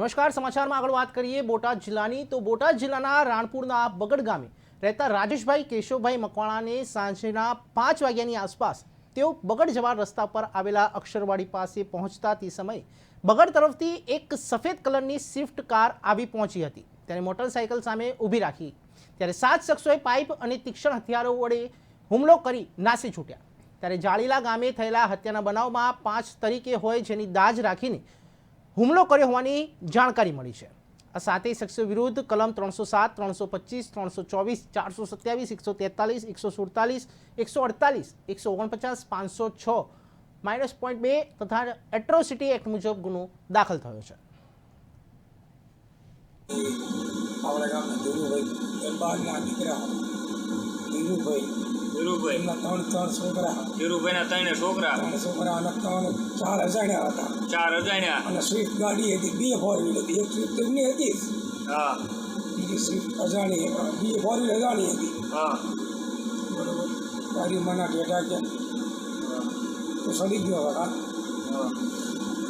નમસ્કાર, સમાચારમાં આગળ વાત કરીએ બોટાદ જિલ્લાની. તો બોટાદ જિલ્લાના રાણપુરના બગડ ગામે રહેતા રાજેશભાઈ કેશવભાઈ મકવાણાને સાંજના પાંચ વાગ્યાની આસપાસ તેઓ બગડ જવા રસ્તા પર આવેલા અક્ષરવાડી પાસે પહોંચતા તે સમયે બગડ તરફથી એક સફેદ કલરની સ્વિફ્ટ કાર આવી પહોંચી હતી. ત્યારે મોટરસાયકલ સામે ઊભી રાખી. ત્યારે સાત શખ્સોએ પાઇપ અને તીક્ષ્ણ હથિયારો વડે હુમલો કરી નાસી છૂટ્યા. ત્યારે જાળીલા ગામે થયેલા હત્યાના બનાવમાં પાંચ તરીકે હોય જેની દાજ રાખીને હુમલો કર્યો હોવાની જાણકારી મળી છે. આ સાતેય શખ્સો વિરુદ્ધ કલમ ત્રણસો સાત, ત્રણસો પચીસ, ત્રણસો ચોવીસ, ચારસો સત્યાવીસ, એકસો તેતાલીસ, એકસો સુડતાલીસ, એકસો અડતાલીસ, એકસો ઓગણપચાસ, પાંચસો છ માઇનસ પોઈન્ટ બે તથા એટ્રોસિટી એક્ટ મુજબ ગુનો દાખલ થયો છે. ધીરુભાઈ ધીરુભાઈ. એમના ત્રણ ત્રણ છોકરા. ધીરુભાઈના ત્રણે છોકરા. ત્રણ છોકરા અને ત્રણ ચાર અજાણ્યા હતા. ચાર અજાણ્યા. અને સ્વિફ્ટ ગાડી હતી બે ફોર વ્હીલ હતી. એક સ્વિફ્ટ એમની હતી હા. બીજી સ્વિફ્ટ અજાણી બે ફોર વ્હીલ અજાણી હતી. હા. બરોબર. ગાડી મના ટેટા કે તો સડી ગયો હતા હા.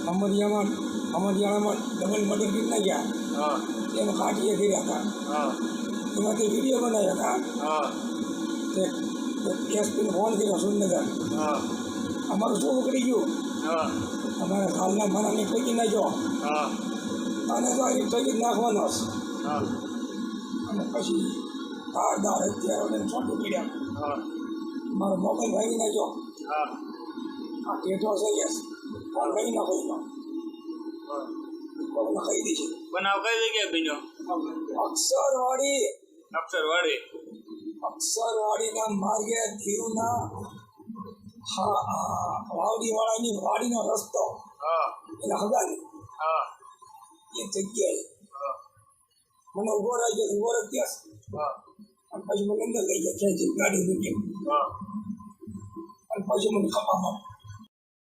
અમરિયામાં અમરિયાણામાં ડબલ મર્ડર કરી નાખ્યા હા. એમાં કાઢીએ કર્યા હતા. હા. એમાંથી વીડિયો બનાવ્યા હતા. હા. તે એસપીને ફોન કર્યો સુરનગર અમારું શું ઉકળી ગયું? અમારે હાલના મનાને ફેંકી નાખ્યો અને તો અહીં ફેંકી નાખવાનો છે. અને પછી પારદાર દાર હથિયારોને છોટું પીડ્યા. મારો મોબાઈલ ભાગી નાખ્યો હા. આ ટેટો છે યસ. ફોન ભાગી નાખો એનો કોઈને કહી દીધી બનાવ કઈ જગ્યાએ અક્ષરવાડી અક્ષરવાડી અક્ષરવાડીના માર્ગે દીવના વાવડી વાળાની વાડીનો રસ્તો. એટલે હગાની એ જગ્યાએ. મને ઊભો રાખજો ઊભો રાખ્યો અને પછી મને અંદર લઈ ગયા ખેંચી ગાડી મૂકી. અને પછી મને ખપામાં